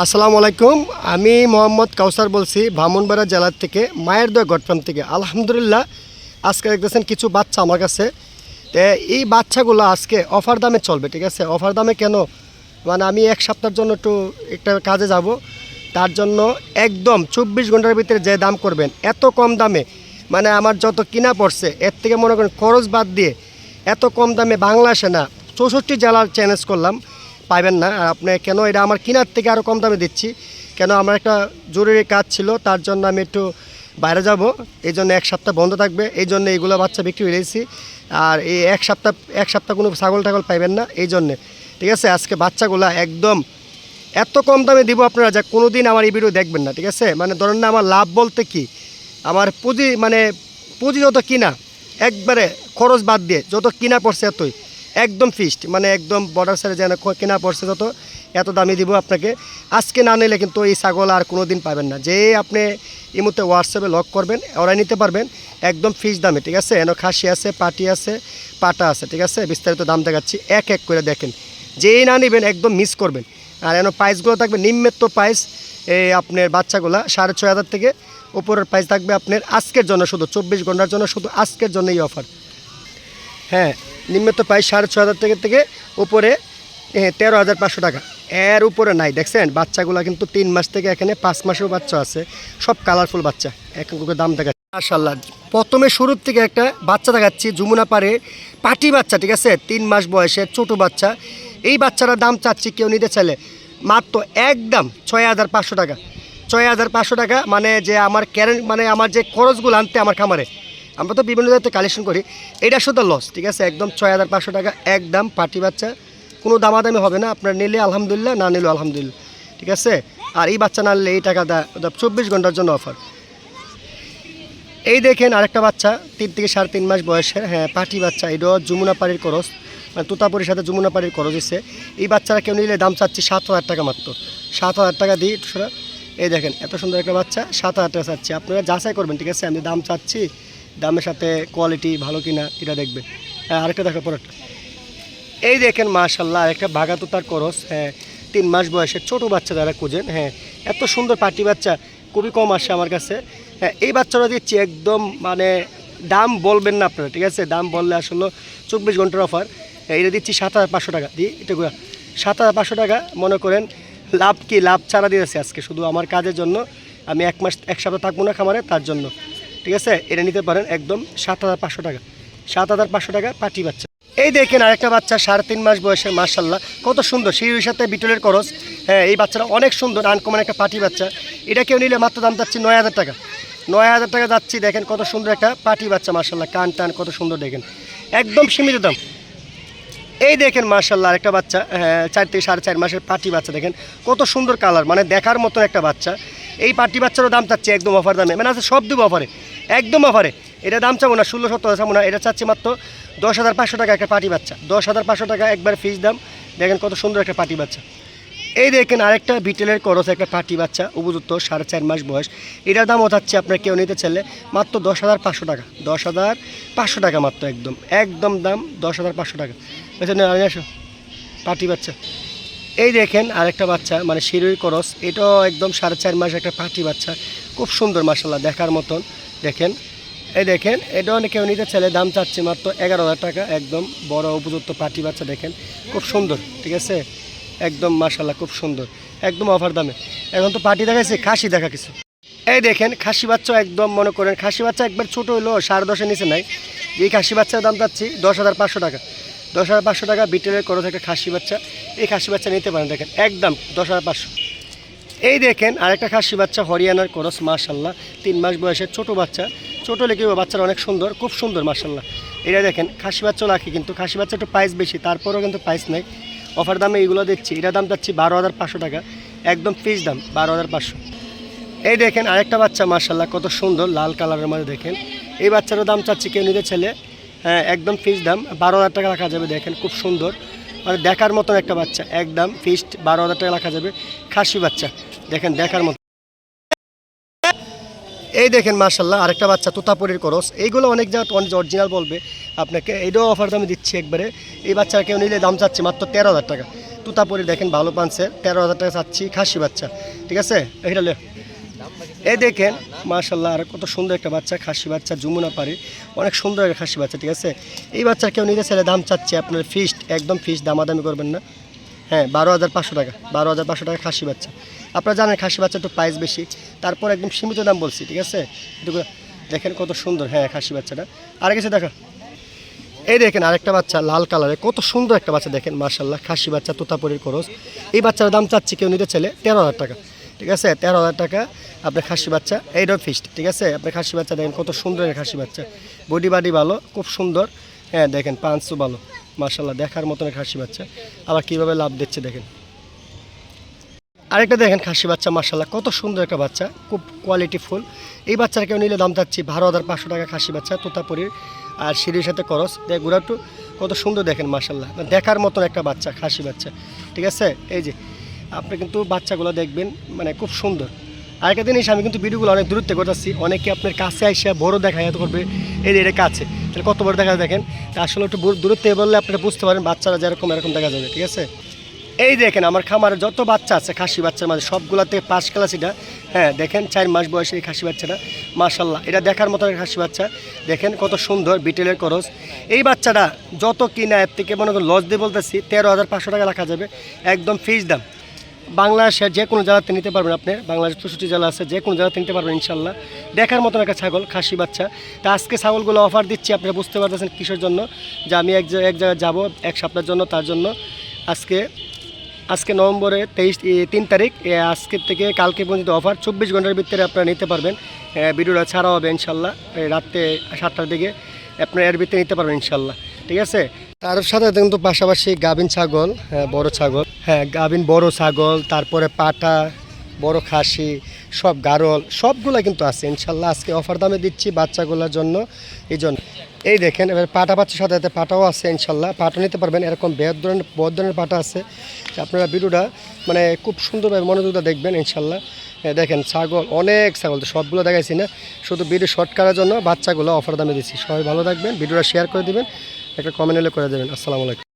আসসালামু আলাইকুম। আমি মোহাম্মদ কাউসার বলছি ভামনবাড়া জেলার থেকে মায়ের দোয়া গটফার্ম থেকে। আলহামদুলিল্লাহ, আজকে দেখতেছেন কিছু বাচ্চা আমার কাছে। এই বাচ্চাগুলো আজকে অফার দামে চলবে, ঠিক আছে? অফার দামে কেন? মানে আমি এক সপ্তাহের জন্য একটু, একটা কাজে যাব। তার জন্য একদম চব্বিশ ঘণ্টার ভিতরে যে দাম করবেন, এত কম দামে মানে আমার যত কিনা পড়ছে, এর থেকে মনে করেন খরচ বাদ দিয়ে, এত কম দামে বাংলাদেশে না, চৌষট্টি জেলার চ্যালেঞ্জ করলাম। পাইবেন না। আর আপনি কেন এটা আমার কেনার থেকে আরও কম দামে দিচ্ছি। কেন আমার একটা জরুরি কাজ ছিল, তার জন্য আমি একটু বাইরে যাব। এই জন্য এক সপ্তাহ বন্ধ থাকবে। এই জন্য এইগুলো বাচ্চা বিক্রি হয়ে গেছি আর এই এক সপ্তাহ এক সপ্তাহ কোনো ছাগল টাগল পাইবেন না। এই জন্যে। ঠিক আছে? আজকে বাচ্চাগুলা একদম এত কম দামে দিব আপনারা যা কোনো দিন আমার এই ভিডিও দেখবেন না। ঠিক আছে? মানে ধরেন না, আমার লাভ বলতে কি? আমার পুঁজি মানে পুঁজি যত কিনা, একবারে খরচ বাদ দিয়ে, যত কিনা পড়ছে এতই। একদম ফিক্সড মানে একদম বর্ডার সাইডে যেন কেনা পড়ছে যত, এত দামি দিব আপনাকে। আজকে না নিলে কিন্তু এই ছাগল আর কোনো দিন পাবেন না। যে আপনি এই মুহূর্তে হোয়াটসঅ্যাপে লক করবেন, ওরাই নিতে পারবেন। একদম ফিক্স দামে, ঠিক আছে? এন খাসি আছে, পাটি আছে, পাটা আছে, ঠিক আছে? বিস্তারিত দাম দেখাচ্ছি, এক এক করে দেখেন। যেই না নেবেন, একদম মিস করবেন। আর এন প্রাইসগুলো থাকবে, নিম্নের প্রাইস এই আপনার বাচ্চাগুলা, সাড়ে ছয় হাজার থেকে, উপরের প্রাইস থাকবে আপনার আজকের জন্য শুধু, চব্বিশ ঘণ্টার জন্য শুধু আজকের জন্য এই অফার হ্যাঁ নিম্নত প্রাইস সাড়ে ছ হাজার থেকে থেকে উপরে তেরো হাজার পাঁচশো টাকা। এর উপরে নাই, দেখছেন? বাচ্চাগুলো কিন্তু তিন মাস থেকে এখানে পাঁচ মাসেও বাচ্চা আছে। সব কালারফুল বাচ্চা। এখন করে দাম দেখাচ্ছে। মাশাল্লাহ প্রথমে শুরুর থেকে একটা বাচ্চা দেখাচ্ছি, যমুনা পারে পাটি বাচ্চা, ঠিক আছে? তিন মাস বয়সের ছোটো বাচ্চা। এই বাচ্চাটার দাম চাচ্ছি কেউ নিতে চাইলে মাত্র একদম ছয় হাজার পাঁচশো টাকা। ছয় হাজার পাঁচশো টাকা মানে যে আমার ক্যারেন্ট মানে আমার যে খরচগুলো আনতে আমার খামারে আমরা তো বিভিন্ন জায়গাতে কালেকশন করি। এটা শুধু লস ঠিক আছে? একদম ছয় হাজার পাঁচশো টাকা একদম পাটি বাচ্চা। কোনো দামাদামি হবে না, আপনার নিলে আলহামদুলিল্লাহ, না নিলেও আলহামদুলিল্লাহ, ঠিক আছে? আর এই বাচ্চা না নিলে এই টাকা দা চব্বিশ ঘণ্টার জন্য অফার এই দেখেন আরেকটা বাচ্চা, তিন থেকে সাড়ে তিন মাস বয়সের হ্যাঁ পাটি বাচ্চা। এটাও যমুনা পাড়ির করস মানে তুতাপুরির সাথে যমুনা পাড়ির করস দিচ্ছে এই বাচ্চারা কেউ নিলে দাম চাচ্ছি সাত হাজার টাকা মাত্র। সাত হাজার টাকা দিই এই দেখেন, এত সুন্দর একটা বাচ্চা, সাত হাজার টাকা চাচ্ছি। আপনারা যাচাই করবেন, ঠিক আছে? আমি দাম চাচ্ছি দামের সাথে কোয়ালিটি ভালো কিনা এটা দেখবেন হ্যাঁ আরেকটা দেখো পরেরটা এই দেখেন মাশাল্লাহ আরেকটা বাগাতুতার করস। হ্যাঁ তিন মাস বয়সের ছোটো বাচ্চা যারা খুঁজেন হ্যাঁ এত সুন্দর পাটি বাচ্চা, খুবই কম আসে আমার কাছে। হ্যাঁ এই বাচ্চাটা দিচ্ছি একদম মানে দাম বলবেন না আপনারা, ঠিক আছে? দাম বললে আসলে চব্বিশ ঘণ্টার অফার এটা দিচ্ছি সাত হাজার পাঁচশো টাকা। দিই এটা। সাত হাজার পাঁচশো টাকা, মনে করেন, লাভ কি, লাভ ছাড়া দিয়েছে আজকে, শুধু আমার কাজের জন্য। আমি এক মাস, এক সপ্তাহ থাকব না খামারে, তার জন্য। ঠিক আছে? এটা নিতে পারেন একদম সাত হাজার পাঁচশো টাকা। সাত হাজার পাঁচশো টাকা পাটি বাচ্চা। এই দেখেন আরেকটা বাচ্চা, সাড়ে তিন মাস বয়সে মার্শাল্লাহ কত সুন্দর। শিশুর সাথে বিটলের করস হ্যাঁ এই বাচ্চাটা অনেক সুন্দর আনকমন একটা পাটি বাচ্চা। এটা কেউ নিলে মাত্র দাম যাচ্ছি নয় হাজার টাকা। নয় হাজার টাকা যাচ্ছি, দেখেন কত সুন্দর একটা পাটি বাচ্চা মার্শাল্লাহ কান টান কত সুন্দর দেখেন। একদম সীমিত দাম। এই দেখেন মার্শাল্লাহ আরেকটা বাচ্চা হ্যাঁ চার থেকে সাড়ে চার মাসের পাটি বাচ্চা, দেখেন। কত সুন্দর কালার মানে দেখার মতো একটা বাচ্চা। এই পাটি বাচ্চারও দাম চাচ্ছি একদম অফার দামে। মানে আছে সব দেবো অফারে একদম অফারে এটা দাম চাবো না, ষোলো সত্তর চাবো না, এটা চাচ্ছি মাত্র দশ হাজার পাঁচশো টাকা একটা পাটি বাচ্চা। দশ হাজার পাঁচশো টাকা একবার ফিস দাম, দেখেন কত সুন্দর একটা পাটি বাচ্চা। এই দেখেন আরেকটা বিটেলের করস একটা পাটি বাচ্চা, উপযুক্ত সাড়ে চার মাস বয়স। এটার দাম হচ্ছে আপনার কেউ নিতে চাইলে মাত্র দশ হাজার পাঁচশো টাকা। দশ হাজার পাঁচশো টাকা মাত্র একদম একদম দাম দশ হাজার পাঁচশো টাকা। আচ্ছা না আসো। পাটি বাচ্চা। এই দেখেন আরেকটা বাচ্চা মানে শিরুই করস, এটাও একদম সাড়ে চার মাস একটা পাটি বাচ্চা। খুব সুন্দর মাসাল্লাহ দেখার মতন। দেখেন, এই দেখেন এটাও কেউ নিতে চাইলে দাম চাচ্ছে মাত্র এগারো হাজার টাকা, একদম বড় উপযুক্ত পাটি বাচ্চা দেখেন, খুব সুন্দর, ঠিক আছে? একদম মাসাল্লাহ খুব সুন্দর, একদম অফার দামে। এখন তো পাটি দেখাইছে, খাসি দেখা কিছু। এই দেখেন, খাসি বাচ্চা একদম, মনে করেন, খাসি বাচ্চা একবার ছোটো হইল, সাড়ে দশের নিচে নাই। এই খাসি বাচ্চার দাম চাচ্ছি দশ হাজার পাঁচশো টাকা। দশ হাজার পাঁচশো টাকা বিটেলের করো একটা খাসি বাচ্চা, এই খাসি বাচ্চা নিতে পারেন, দেখেন, একদম দশ হাজার পাঁচশো। এই দেখেন, আরেকটা খাসি বাচ্চা, হরিয়ানার করস মার্শাল্লাহ তিন মাস বয়সের ছোট বাচ্চা। ছোটো লেগে বাচ্চারা অনেক সুন্দর, খুব সুন্দর মার্শাল্লাহ এটা দেখেন, খাসি বাচ্চাও রাখি কিন্তু, খাসি বাচ্চা একটু প্রাইস বেশি, তারপরেও কিন্তু প্রাইস নেই। অফার দামে এগুলো দিচ্ছি এটা দাম চাচ্ছি বারো হাজার পাঁচশো টাকা, একদম ফিস দাম, বারো হাজার পাঁচশো। এই দেখেন, আরেকটা বাচ্চা মার্শাল্লাহ কত সুন্দর, লাল কালারের মধ্যে দেখেন। এই বাচ্চারও দাম চাচ্ছি কেউ নিতে ছেলে হ্যাঁ একদম ফিস দাম, বারো হাজার টাকা রাখা যাবে, দেখেন, খুব সুন্দর। মানে দেখার মতন একটা বাচ্চা, একদম ফিস্ট বারো হাজার টাকা রাখা যাবে, খাসি বাচ্চা। দেখেন, দেখার মতো। এই দেখেন মার্শাল্লাহ আরেকটা বাচ্চা, তোতাপুরির করস। এইগুলো অনেক জায়গা অরিজিনাল বলবে আপনাকে। এইটাও অফার দামে দিচ্ছি একবারে। এই বাচ্চা কেউ নিলে দাম চাচ্ছে মাত্র তেরো হাজার টাকা। তুতাপুরি দেখেন, ভালো পানছে। তেরো হাজার টাকা চাচ্ছি, খাসি বাচ্চা। ঠিক আছে? এইটা লে। এই দেখেন মার্শাল্লাহ আর কত সুন্দর একটা বাচ্চা, খাসি বাচ্চা, যমুনা পারি অনেক সুন্দর একটা খাসি বাচ্চা, ঠিক আছে? এই বাচ্চা কেউ নিতে চাইলে দাম চাচ্ছে আপনার ফিস্ট একদম ফিস্ট দামাদামি করবেন না। হ্যাঁ বারো হাজার পাঁচশো টাকা। বারো হাজার পাঁচশো টাকা খাসি বাচ্চা। আপনারা জানেন খাসি বাচ্চা একটু প্রাইস বেশি। তারপর একদম সীমিত দাম বলছি, ঠিক আছে? এটুকু দেখেন কত সুন্দর হ্যাঁ খাসি বাচ্চাটা। আর কিছু দেখা এই দেখেন আরেকটা বাচ্চা, লাল কালারের। কত সুন্দর একটা বাচ্চা দেখেন মার্শাল্লাহ খাসি বাচ্চা, তোতাপুরির খরচ। এই বাচ্চার দাম চাচ্ছি কেউ নিতে চাইলে তেরো হাজার টাকা, ঠিক আছে? তেরো হাজার টাকা আপনার খাসি বাচ্চা এইটাও ফিস্ট ঠিক আছে? আপনার খাসি বাচ্চা দেখেন কত সুন্দর একটা খাসি বাচ্চা। বডি বাডি ভালো, খুব সুন্দর। হ্যাঁ দেখেন পাঁচশো ভালো। মার্শাল্লাহ দেখার মতন খাসি বাচ্চা। আবার কীভাবে লাভ দিচ্ছে দেখেন। আরেকটা দেখেন খাসি বাচ্চা মার্শাল্লাহ কত সুন্দর একটা বাচ্চা, খুব কোয়ালিটি ফুল। এই বাচ্চার কেউ নিলে দাম চাচ্ছি বারো হাজার পাঁচশো টাকা খাসি বাচ্চা, তোতাপুরির আর সিঁড়ির সাথে করস। দেখ একটু কত সুন্দর দেখেন মার্শাল্লাহ দেখার মতন একটা বাচ্চা, খাসি বাচ্চা। ঠিক আছে? এই যে, আপনি কিন্তু বাচ্চাগুলো দেখবেন মানে খুব সুন্দর। আরেকটা জিনিস, আমি কিন্তু ভিডিওগুলো অনেক দূরত্বে করতেছি। অনেকে আপনার কাছে আইসা বড় দেখা যেতে করবে, এই এটা কাছে। তাহলে কত বড় দেখা দেখেন? তা আসলে একটু দূরত্বে বললে আপনারা বুঝতে পারেন, বাচ্চারা যেরকম, এরকম দেখা যাবে, ঠিক আছে? এই দেখেন, আমার খামারে যত বাচ্চা আছে, খাসি বাচ্চার মাঝে, সবগুলা থেকে পাঁচ ক্লাস এটা হ্যাঁ দেখেন, চার মাস বয়সে এই খাসি বাচ্চাটা। মাশাল্লাহ এটা দেখার মতো খাসি বাচ্চা। দেখেন কত সুন্দর, বিটেলের করস এই বাচ্চাটা যত কিনা, এর থেকে মনে করেন লস দিয়ে বলতেছি, তেরো হাজার পাঁচশো টাকা রাখা যাবে, একদম ফিস দাম। বাংলাদেশের যে কোনো জায়গাতে নিতে পারবেন আপনি বাংলাদেশ চৌষট্টি জেলা আছে, যে কোনো জায়গাতে নিতে পারবেন ইনশাল্লাহ। দেখার মতন একটা ছাগল, খাসি বাচ্চা। তা আজকে ছাগলগুলো অফার দিচ্ছি, আপনারা বুঝতে পারতেছেন কিসের জন্য। যে আমি এক এক জায়গায় যাব, এক সপ্তাহের জন্য, তার জন্য। আজকে আজকে নভেম্বরে তেইশ তিন তারিখ আজকের থেকে কালকে পর্যন্ত অফার চব্বিশ ঘণ্টার ভিতরে আপনারা নিতে পারবেন। ভিডিওটা ছাড়া হবে ইনশাল্লাহ। রাত্রে সাতটার দিকে আপনারা এর ভিতরে নিতে পারবেন ইনশাল্লাহ। ঠিক আছে? তার সাথে কিন্তু পাশাপাশি গাভিন ছাগল হ্যাঁ বড় ছাগল। হ্যাঁ গাভিন বড় ছাগল, তারপরে পাটা, বড় খাসি, সব গারল, সবগুলো কিন্তু আছে। ইনশাল্লাহ আজকে অফার দামে দিচ্ছি বাচ্চাগুলোর জন্য। এই জন্য। এই দেখেন, এবার পাটা বাচ্চার সাথে সাথে পাটাও আছে ইনশাল্লাহ। পাটা নিতে পারবেন, এরকম বেদ ধরনের বদ ধরনের পাটা আছে। আপনারা ভিডিওটা মানে খুব সুন্দরভাবে মনোযোগটা দেখবেন ইনশাল্লাহ। দেখেন, ছাগল, অনেক ছাগল তো সবগুলো দেখাইছি না। শুধু ভিডিও শর্ট করার জন্য বাচ্চাগুলো অফার দামে দিচ্ছি। সবাই ভালো থাকবেন, ভিডিওটা শেয়ার করে দিবেন। একটা কমেন্ট হলে করে দেবেন। আসসালামু আলাইকুম।